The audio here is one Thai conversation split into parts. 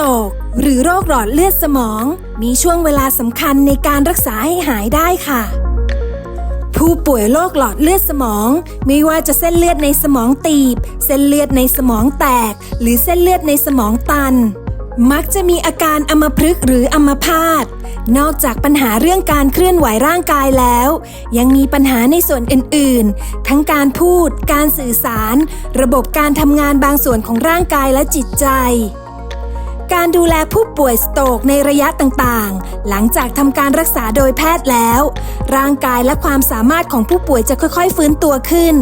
ตก หรือโรคหลอดเลือดสมอง มีช่วงเวลาสำคัญในการรักษาให้หายได้ค่ะ ผู้ป่วยโรคหลอดเลือดสมอง ไม่ว่าจะเส้นเลือดในสมองตีบ เส้นเลือดในสมองแตก หรือเส้นเลือดในสมองตัน มักจะมีอาการอัมพฤกษ์หรืออัมพาตนอกจากปัญหาเรื่องการเคลื่อนไหวร่างกายแล้ว ยังมีปัญหาในส่วนอื่น ๆ ทั้งการพูด การสื่อสาร ระบบการทำงานบางส่วนของร่างกายและจิตใจ การดูแลผู้ป่วยสโตรกในระยะต่างๆ หลังจากทำการรักษาโดยแพทย์แล้ว ร่างกายและความสามารถของผู้ป่วยจะค่อยๆ ฟื้นตัวขึ้น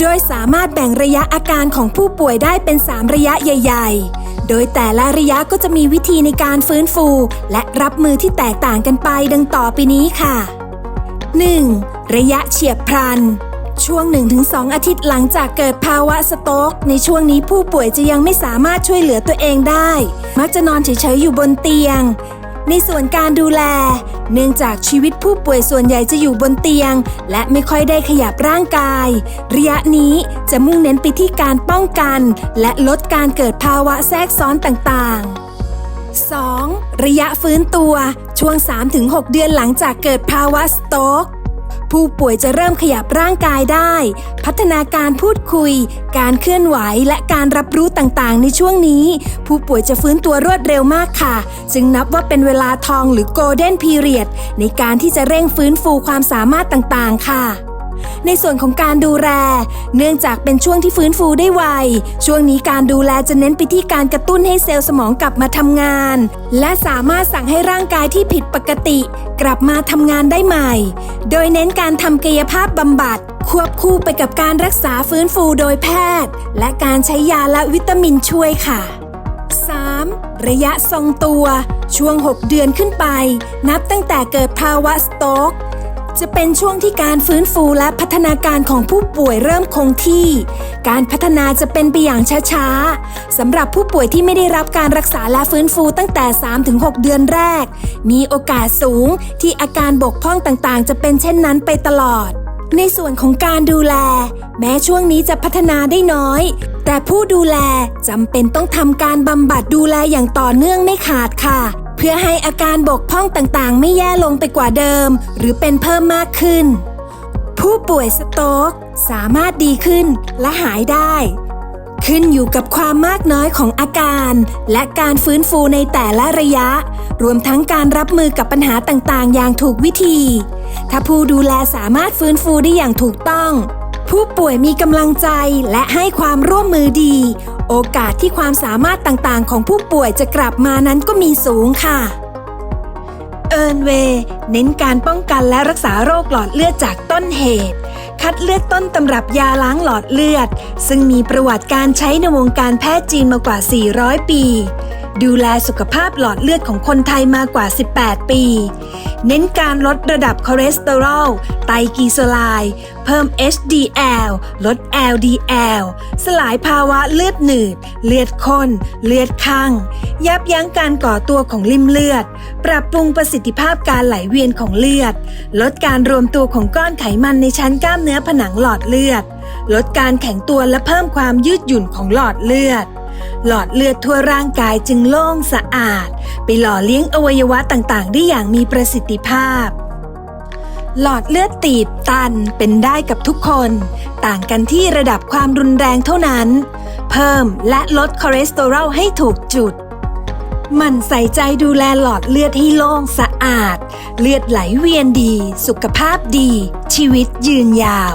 โดยสามารถแบ่งระยะอาการของผู้ป่วยได้เป็น 3 ระยะใหญ่ ๆ โดยแต่ละระยะก็จะมีวิธีในการฟื้นฟู และรับมือที่แตกต่างกันไปดังต่อไปนี้ค่ะ 1. ระยะเฉียบพลัน ช่วง 1-2 อาทิตย์หลังจากเกิดภาวะสโตรกในช่วงนี้ผู้ป่วยจะยังไม่สามารถช่วยเหลือตัวเองได้ มักจะนอนเฉยๆอยู่บนเตียง ในส่วนการดูแล เนื่องจากชีวิตผู้ป่วยส่วนใหญ่จะอยู่บนเตียง และไม่ค่อยได้ขยับร่างกาย ระยะนี้จะมุ่งเน้นไปที่การป้องกัน และลดการเกิดภาวะแทรกซ้อนต่างๆ 2. ระยะฟื้นตัวช่วง 3-6 เดือนหลังจากเกิดภาวะสโตรก ผู้ป่วยจะเริ่มขยับร่างกายได้ พัฒนาการพูดคุย การเคลื่อนไหวและการรับรู้ต่างๆ ในช่วงนี้ ผู้ป่วยจะฟื้นตัวรวดเร็วมากค่ะ จึงนับว่าเป็นเวลาทองหรือ Golden Period ในการที่จะเร่งฟื้นฟูความสามารถต่างๆ ค่ะ ในส่วนของการดูแล เนื่องจากเป็นช่วงที่ฟื้นฟูได้ไว ช่วงนี้การดูแลจะเน้นไปที่การกระตุ้นให้เซลล์สมองกลับมาทำงาน และสามารถสั่งให้ร่างกายที่ผิดปกติ กลับมาทำงานได้ใหม่ โดยเน้นการทำกายภาพบำบัด ควบคู่ไปกับการรักษาฟื้นฟูโดยแพทย์ และการใช้ยาและวิตามินช่วยค่ะ 3. ระยะทรงตัว ช่วง 6 เดือนขึ้นไป นับตั้งแต่เกิดภาวะสโตรก จะเป็นช่วงที่การฟื้นฟูและพัฒนาการของผู้ป่วยเริ่มคงที่ การพัฒนาจะเป็นไปอย่างช้าๆสำหรับผู้ป่วยที่ไม่ได้รับการรักษาและฟื้นฟูตั้งแต่ 3-6 เดือนแรก มีโอกาสสูงที่อาการบกพร่องต่างๆ จะเป็นเช่นนั้นไปตลอด ในส่วนของการดูแล แม้ช่วงนี้จะพัฒนาได้น้อย แต่ผู้ดูแลจำเป็นต้องทำการบำบัดดูแลอย่างต่อเนื่องไม่ขาดค่ะ เพื่อให้อาการบกพร่องต่างๆ ไม่แย่ลงไปกว่าเดิม หรือเป็นเพิ่มมากขึ้น ผู้ป่วยสโตรกสามารถดีขึ้นและหายได้ ขึ้นอยู่กับความมากน้อยของอาการ และการฟื้นฟูในแต่ละระยะ รวมทั้งการรับมือกับปัญหาต่างๆ อย่างถูกวิธี ถ้าผู้ดูแลสามารถฟื้นฟูได้อย่างถูกต้องผู้ป่วยมีกำลังใจและให้ความร่วมมือดี โอกาสที่ความสามารถต่างๆ ของผู้ป่วยจะกลับมานั้นก็มีสูงค่ะ เอิร์นเวย์เน้นการป้องกันและรักษาโรคหลอดเลือดจากต้นเหตุ คัดเลือกต้นตำรับยาล้างหลอดเลือด ซึ่งมีประวัติการใช้ในวงการแพทย์จีนมากว่า 400 ปี ดูแลสุขภาพหลอดเลือดของคนไทยมากว่า 18 ปี เน้นการลดระดับคอเลสเตอรอล ไตรกลีเซอไรด์เพิ่ม HDL ลด LDL สลายภาวะเลือดหนืด เลือดข้น เลือดข้างยับยั้งการก่อตัวของลิ่มเลือด ปรับปรุงประสิทธิภาพการไหลเวียนของเลือด ลดการรวมตัวของก้อนไขมันในชั้นกล้ามเนื้อผนังหลอดเลือด ลดการแข็งตัวและเพิ่มความยืดหยุ่นของหลอดเลือด หลอดเลือดทั่วร่างกายจึงโล่งสะอาด ไปหล่อเลี้ยงอวัยวะต่างๆ ได้อย่างมีประสิทธิภาพ หลอดเลือดตีบตันเป็นได้กับทุกคน ต่างกันที่ระดับความรุนแรงเท่านั้น เพิ่มและลดคอเลสเตอรอลให้ถูกจุดมันใส่ใจดูแลหลอดเลือดให้โล่งสะอาด เลือดไหลเวียนดี สุขภาพดี ชีวิตยืนยาว